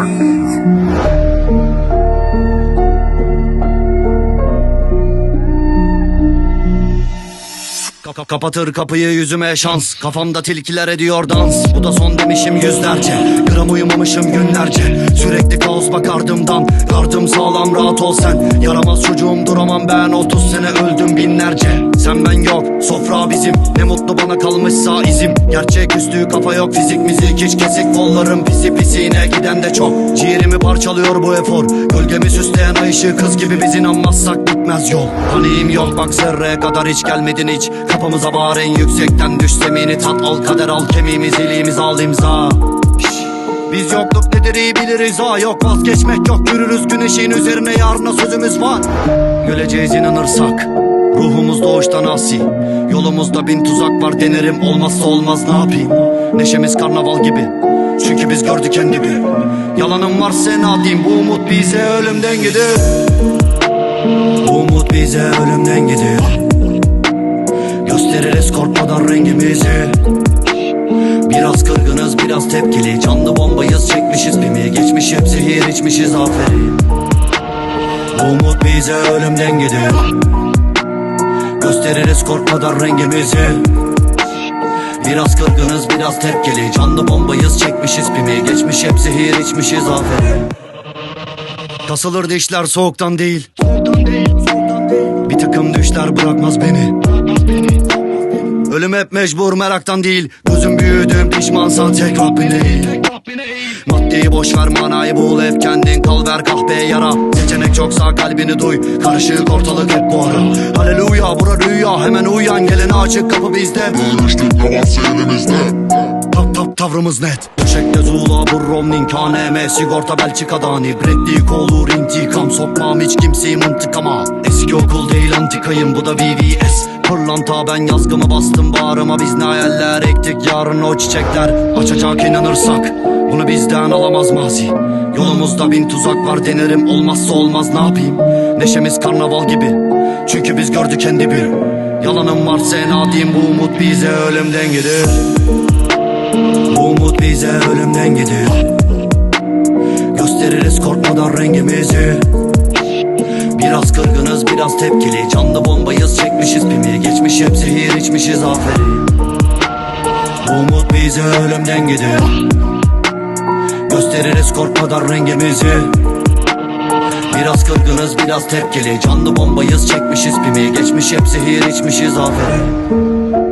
You. Kapa- Kapatır kapıyı yüzüme şans. Kafamda tilkiler ediyor dans. Bu da son demişim yüzlerce. Gram uyumamışım günlerce. Sürekli kaos bak ardımdan Gardım sağlam rahat ol sen. Yaramaz çocuğum duramam ben. 30 sene öldüm binlerce. Sen ben yok sofra bizim. Ne mutlu bana kalmışsa izim. Gerçek üstü kafa yok fizik mizik Hiç kesik. Kollarım pisi pisine giden de çok. Ciğerimi parçalıyor bu efor. Gölgemi süsleyen ay ışığı kız gibi biz inanmazsak bitmez yol. Paniğim yok bak zerre kadar hiç gelmedin hiç Kapımıza bağır en yüksekten düş zemini tat. Al kader al kemiğimiz iliğimiz al imza. Biz yokluk nedir iyi biliriz. Ha Yok vazgeçmek yok. Yürürüz güneşin üzerine yarına sözümüz var. Güleceğiz inanırsak Ruhumuz doğuştan asi. Yolumuzda bin tuzak var denerim. Olmazsa olmaz ne yapayım? Neşemiz karnaval gibi. Çünkü biz gördük en Yalanım varsa ne diyeyim Bu umut bize ölümden gidiyor Bu umut bize ölümden gidiyor Gösteririz korkmadan rengimizi. Biraz kırgınız biraz tepkili. Canlı bombayız çekmişiz bimi. Geçmiş hep zehir içmişiz aferin. Umut bize ölümden gidiyor Gösteririz korkmadan rengimizi. Biraz kırgınız biraz tepkili. Canlı bombayız çekmişiz pimi Geçmiş hep zehir içmişiz aferin. Kasılır dişler soğuktan değil. Bir takım düşler bırakmaz beni Ölüm hep mecbur meraktan değil. Gözüm büyüdüm pişmansan tek Rabbine eğil Maddeyi boş ver manayı bul ev kendin kal ver kahveye yara. Seçenek çoksa kalbini duy Karışık ortalık hep bu ara. Haleluya bura rüya hemen uyan gelene açık kapı bizde. Bölüştük havası elimizde Tap tap tavrımız net. Döşekte Zula Burromnin KNM Sigorta Belçika'dan ibretlik olur intikam. Sokmam hiç kimseyi mıntıkama Eski okul değil antikayım bu da VVS Pırlanta ben yazgımı bastım bağrıma. Biz ne hayaller ektik yarın o çiçekler. Açacak inanırsak Bunu bizden alamaz mazi. Yolumuzda bin tuzak var denerim. Olmazsa olmaz ne yapayım? Neşemiz karnaval gibi. Çünkü biz gördük en dibi Yalanım varsa en diyeyim bu umut bize ölümden gidiyor bu umut bize ölümden gidiyor Gösteririz korkmadan rengimizi Biraz kırgınız biraz tepkili. Canlı bombayız çekmişiz pimi. Geçmiş hep zehir içmişiz aferin umut bize ölümden gidiyor Gösteririz korkmadan rengimizi. Biraz kırgınız biraz tepkili. Canlı bombayız çekmişiz pimi. Geçmiş hep zehir içmişiz aferin